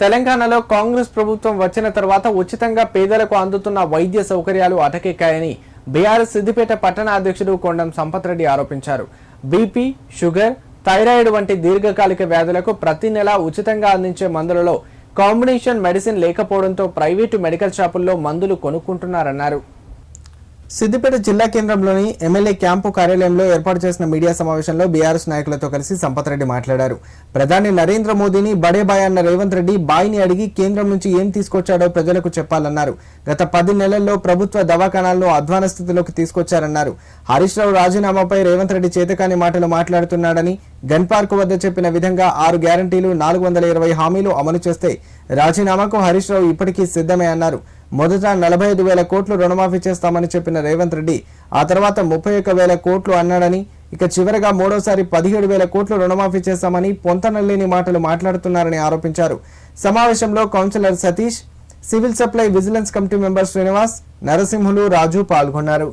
తెలంగాణలో కాంగ్రెస్ ప్రభుత్వం వచ్చిన తర్వాత ఉచితంగా పేదలకు అందుతున్న వైద్య సౌకర్యాలు అటకెక్కాయని బీఆర్ఎస్ సిద్దిపేట పట్టణ అధ్యక్షుడు కొండం సంపత్ రెడ్డి ఆరోపించారు. బీపీ షుగర్ థైరాయిడ్ వంటి దీర్ఘకాలిక వ్యాధులకు ప్రతి నెల ఉచితంగా అందించే మందులలో కాంబినేషన్ మెడిసిన్ లేకపోవడంతో ప్రైవేటు మెడికల్ షాపుల్లో మందులు కొనుక్కుంటున్నారన్నారు. సిద్దిపేట జిల్లా కేంద్రంలోని ఎమ్మెల్యే క్యాంపు కార్యాలయంలో ఏర్పాటు చేసిన మీడియా సమావేశంలో బీఆర్ఎస్ నాయకులతో కలిసి సంపత్ రెడ్డి మాట్లాడారు. ప్రధాని నరేంద్ర మోదీని బడే బాయ్ అన్న రేవంత్ రెడ్డి బాయ్ని అడిగి కేంద్రం నుంచి ఏం తీసుకొచ్చాడో ప్రజలకు చెప్పాలన్నారు. గత పది నెలల్లో ప్రభుత్వ దవాఖానాలను అధ్వాన స్థితిలోకి తీసుకొచ్చారన్నారు. హరీష్ రావు రాజీనామాపై రేవంత్ రెడ్డి చేతకాని మాటలు మాట్లాడుతున్నాడని గన్ పార్క్ వద్ద చెప్పిన విధంగా ఆరు గ్యారంటీలు నాలుగు వందల ఇరవై హామీలు అమలు చేస్తే రాజీనామాకు హరీష్ రావు ఇప్పటికీ సిద్ధమే అన్నారు. మొదట నలభై ఐదు వేల కోట్లు రుణమాఫీ చేస్తామని చెప్పిన రేవంత్ రెడ్డి ఆ తర్వాత ముప్పై ఒక్క వేల కోట్లు అన్నాడని ఇక చివరగా మూడోసారి పదిహేడు వేల కోట్లు రుణమాఫీ చేస్తామని పొంతనలేని మాటలు మాట్లాడుతున్నారని ఆరోపించారు. సమావేశంలో councillor Satish civil supply vigilance committee member Srinivas Narasimhulu Raju పాల్గొన్నారు.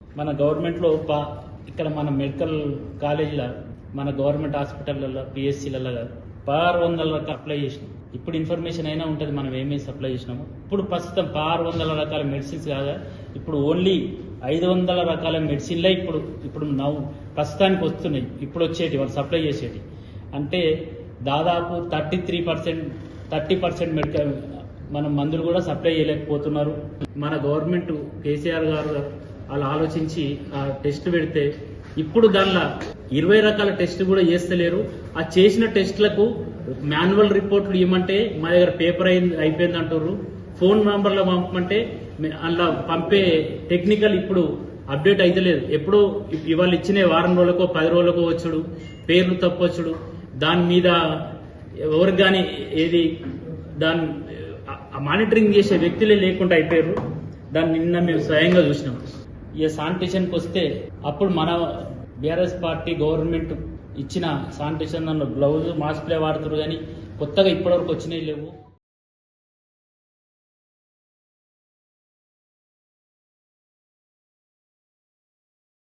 మన గవర్నమెంట్లో ఇక్కడ మన మెడికల్ కాలేజీల మన గవర్నమెంట్ హాస్పిటల్లో పిఎస్సీలలో పార్ వందల అప్లై చేసినాం. ఇప్పుడు ఇన్ఫర్మేషన్ అయినా ఉంటుంది మనం ఏమేమి సప్లై చేసినాము. ఇప్పుడు ప్రస్తుతం పార్ వందల రకాల మెడిసిన్స్ కాగా ఇప్పుడు ఓన్లీ ఐదు వందల రకాల మెడిసిన్లే ఇప్పుడు ఇప్పుడు నవ్వు ప్రస్తుతానికి వస్తున్నాయి. ఇప్పుడు వచ్చేటి వాళ్ళు సప్లై చేసేటి. అంటే దాదాపు thirty three percent thirty percent medical మన మందులు కూడా సప్లై చేయలేకపోతున్నారు. మన గవర్నమెంట్ కేసీఆర్ గారు వాళ్ళు ఆలోచించి ఆ టెస్ట్ పెడితే ఇప్పుడు దానిలో ఇరవై రకాల టెస్ట్ కూడా చేస్తలేరు. ఆ చేసిన టెస్ట్లకు మాన్యువల్ రిపోర్ట్లు ఇవ్వమంటే మా దగ్గర పేపర్ అయింది అయిపోయింది అంటారు ఫోన్ నంబర్లో పంపమంటే అలా అందులో పంపే టెక్నికల్ ఇప్పుడు అప్డేట్ అయితలేదు ఎప్పుడో ఇవాళ ఇచ్చిన వారం రోజులకో పది రోజులకో వచ్చుడు. పేర్లు తప్పొచ్చుడు. దాని మీద ఎవరికి కానీ ఏది దాన్ని మానిటరింగ్ చేసే వ్యక్తులే లేకుండా అయిపోయారు. దాన్ని నిన్న మేము స్వయంగా చూసినాం. ఇక శానిటేషన్కి వస్తే అప్పుడు మన బీఆర్ఎస్ పార్టీ గవర్నమెంట్ ఇచ్చిన శానిటేషన్ దానిలో గ్లౌజ్ మాస్క్లే వాడుతారు కానీ కొత్తగా ఇప్పటివరకు వచ్చినాయి లేవు.